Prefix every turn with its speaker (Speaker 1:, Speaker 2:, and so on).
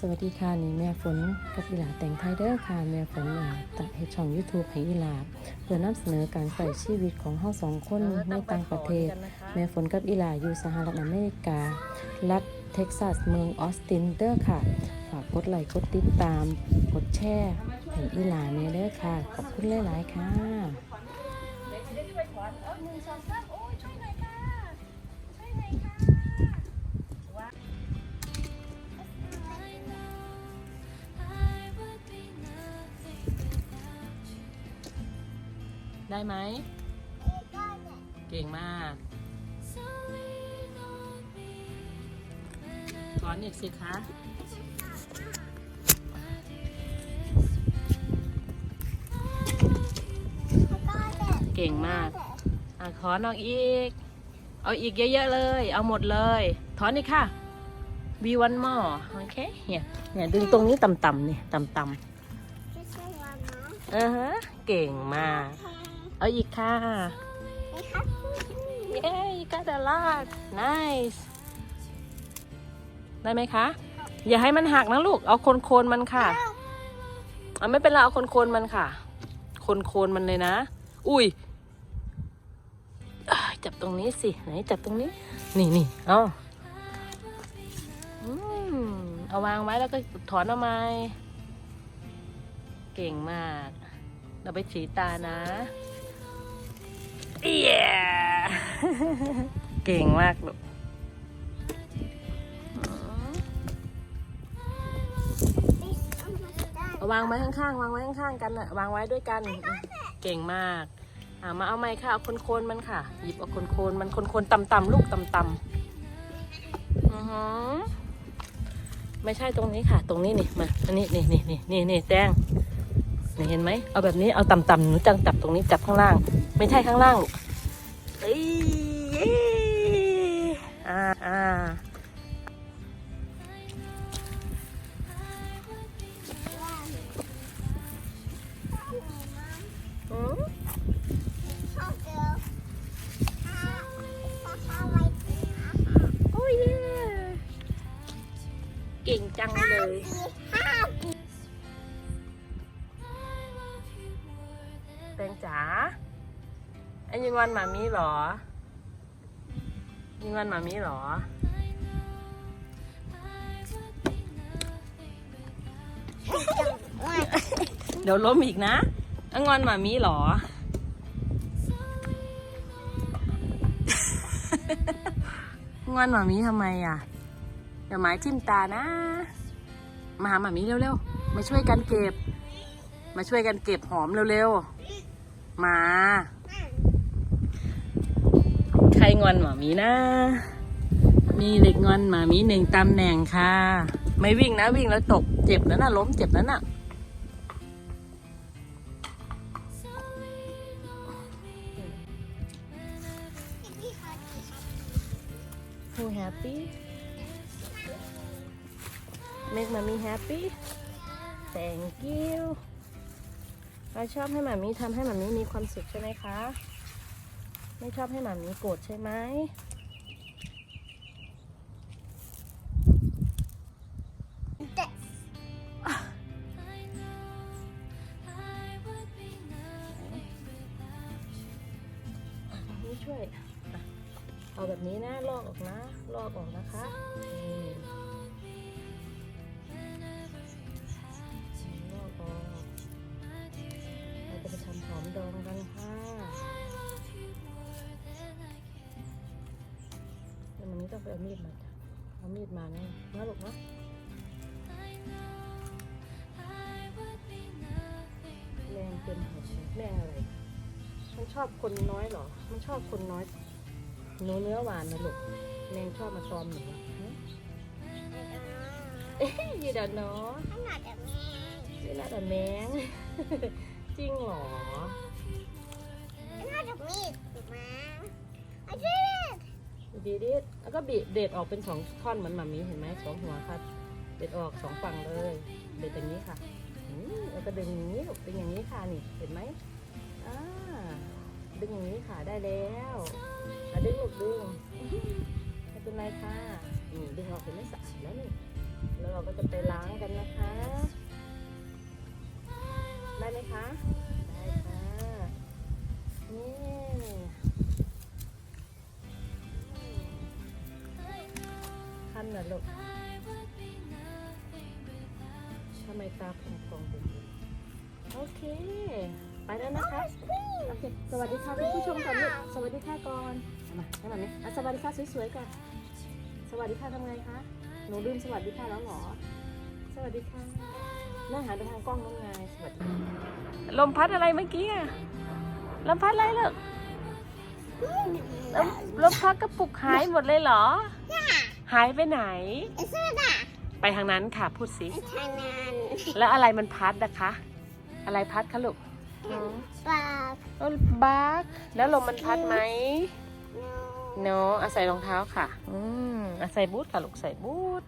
Speaker 1: สวัสดีค่ะนี่แม่ฝนกับอีหลาแต่งไทยเด้อค่ะแม่ฝนตัดให้ช่อง YouTube ให้อีหลาเพื่อนำเสนอการใส่ชีวิตของเฮาสองคนในต่างประเทศ แม่ฝนกับอีหลาอยู่สหรัฐอเมริกา รัฐเท็กซัสเมืองออสตินเด้อค่ะ ฝากกดไลค์กดติดตาม กดแชร์ให้อีหลาแน่เด้อค่ะ ขอบคุณหลาย ๆ ค่ะ ได้ไหม เก่งมากถอนอีกสิคะเก่งมากอะถอนออกอีก เอาอีกเยอะๆเลย เอาหมดเลย ถอนอีกค่ะ วีวันมอโอเค เนี่ย เนี่ยดึงตรงนี้ต่ำๆนี่ต่ำๆเออฮะ เก่งมาก เอาอีกค่ะเย้ก็จะลาก nice ได้ไหมคะ อย่าให้มันหักนะลูก เอาโคนโคนๆมันค่ะ เอาไม่เป็นไรเอาโคนโคนๆมันค่ะโคนโคนๆมันเลยนะ อุ้ยอ่าจับตรงนี้สิ ไหนจับตรงนี้ นี่นี่เอาอืมเอาวางไว้แล้วก็ถอนเอาไม้เก่งมาก เราไปฉีตานะ เก่งมากลูกวางไว้ข้างๆ วางไว้ข้างๆ กันน่ะวางไว้ด้วยกัน เก่งมากอ่ามาเอาไม้ค่ะ เอาโคนมันค่ะ หยิบเอาโคนมันโคนต่ำๆลูกต่ำๆอือหือไม่ใช่ตรงนี้ค่ะ ตรงนี้นี่ มา อันนี้นี่นี่นี่นี่นี่แจ้งนี่เห็นไหม เอาแบบนี้ เอาต่ำๆหนูจังจับตรงนี้จับข้างล่าง ไม่ใช่ข้างล่างลูก อ่าอ่าอืมโอ้ยเย้เก่งจังเลยแตงจ๋าไอ้ยิงวันหมามีเหรอ ยิงวันหมามีหรอ เดี๋ยวล้มอีกนะอังอนหมามีหรอ งอนหมามีทำไมอะ เดี๋ยวไม้ทิ่มตานะ มาหาหมามีเร็วๆ มาช่วยกันเก็บ มาช่วยกันเก็บหอมเร็วๆ มา ใครงอนหมามีนะ มีเด็กงอนหมามีหนึ่งตำแหน่งค่ะ ไม่วิ่งนะวิ่งแล้วตกเจ็บแล้วนะล้มเจ็บแล้วนะฮูแฮปปี้ make mommy happy thank you เราชอบให้หมามีทำให้หมามีมีความสุขใช่ไหมคะ ไม่ชอบให้หมามีโกรธใช่ไหมนี่ช่วยอะเอาแบบนี้นะ ลอกออกนะ ลอกออกนะคะ ต่มันนี้ต้องไปเอามีดมาจ้ะเอามีดมานะนะลูกนะแรงเกินหัวแรงอะไร มันชอบคนน้อยเหรอ มันชอบคนน้อยหนูเนื้อหวานนะลูกแมงชอบมาตอมหนูอะฮะเอ้ยยีดาเนาะยีดาแต่แมงจริงเหรอดีดิ แล้วก็บีเด็ดออกเป็นสองท่อนเหมือนหมามีเห็นไหมสองหัวค่ะเด็ดออกสองฝั่งเลยเด็ดอย่างนี้ค่ะแล้วก็ดึงอย่างนี้ลูกดึงอย่างนี้ค่ะนี่เห็นไหมอ่าดึงอย่างนี้ค่ะได้แล้วอดึงลูกดึงไม่เป็นไรค่ะนี่ดึงออกเห็นไหมสะอาดแล้วนี่แล้วเราก็จะไปล้างกันนะคะ ได้ไหมคะ ลูกทำไมตาพองพองดูโอเค ไปแล้วนะคะโอเคสวัสดีค่ะคุณผู้ชมก่อนลูกสวัสดีค่ะก่อนเอามาให้แบบนี้อะสวัสดีค่ะสวยๆก่อนสวัสดีค่ะทำไงคะหนูลืมสวัสดีค่ะแล้วเหรอ สวัสดีค่ะนั่งหันไปทางกล้องน้องนายสวัสดีลมพัดอะไรเมื่อกี้อะลมพัดอะไรลูกลมลมพัดกระปุกหายหมดเลยเหรอ หายไปไหน
Speaker 2: ไอ้เสื้อน่ะ
Speaker 1: ไปทางนั้นค่ะ พูดสิ
Speaker 2: ไอ้ทางนั้น
Speaker 1: แล้วอะไรมันพัดนะคะ อะไรพัดคะลูก
Speaker 2: ปาก
Speaker 1: รถบักแล้วลมมันพัดไหม
Speaker 2: โน
Speaker 1: เนาะอาศัยรองเท้าค่ะ อืมอาศัยบูทค่ะลูกใส่บูท